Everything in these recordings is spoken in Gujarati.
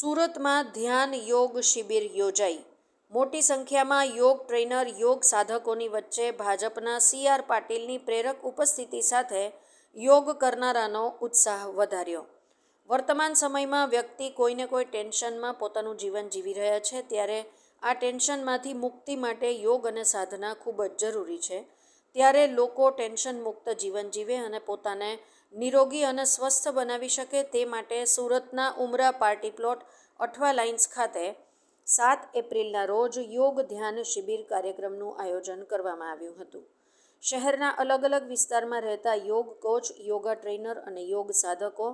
સુરતમાં ધ્યાન યોગ શિબિર યોજાઈ. મોટી સંખ્યામાં યોગ ટ્રેનર, યોગ સાધકોની વચ્ચે ભાજપના સી આર પાટીલની પ્રેરક ઉપસ્થિતિ સાથે યોગ કરનારાનો ઉત્સાહ વધાર્યો. વર્તમાન સમયમાં વ્યક્તિ કોઈને કોઈ ટેન્શનમાં પોતાનું જીવન જીવી રહ્યા છે, ત્યારે આ ટેન્શનમાંથી મુક્તિ માટે યોગ અને સાધના ખૂબ જ જરૂરી છે. ત્યારે લોકો ટેન્શન મુક્ત જીવન જીવે અને પોતાને નિરોગી અને સ્વસ્થ બનાવી શકે તે માટે સુરતના Umra party plot Athwa Lines ખાતે સાત એપ્રિલના રોજ યોગ ધ્યાન શિબિર કાર્યક્રમનું આયોજન કરવામાં આવ્યું હતું. શહેરના અલગ અલગ વિસ્તારમાં રહેતા યોગ કોચ, યોગા ટ્રેનર અને યોગ સાધકો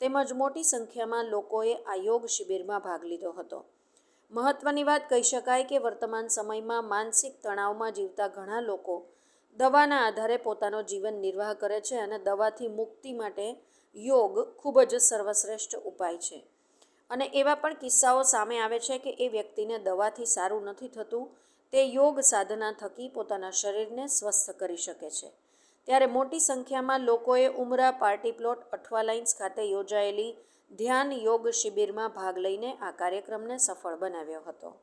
તેમજ મોટી સંખ્યામાં લોકોએ આ યોગ શિબિરમાં ભાગ લીધો હતો. મહત્વની વાત કહી શકાય કે વર્તમાન સમયમાં માનસિક તણાવમાં જીવતા ઘણા લોકો દવાના આધારે પોતાનો જીવન નિર્વાહ કરે છે અને દવાથી મુક્તિ માટે યોગ ખૂબ જ સર્વશ્રેષ્ઠ ઉપાય છે. અને એવા પણ કિસ્સાઓ સામે આવે છે કે એ વ્યક્તિને દવાથી સારું નથી થતું, તે યોગ સાધના થકી પોતાના શરીરને સ્વસ્થ કરી શકે છે. ત્યારે મોટી સંખ્યામાં લોકોએ Umra party plot Athwa Lines ખાતે યોજાયેલી ધ્યાન યોગ શિબિરમાં ભાગ લઈને આ કાર્યક્રમને સફળ બનાવ્યો હતો.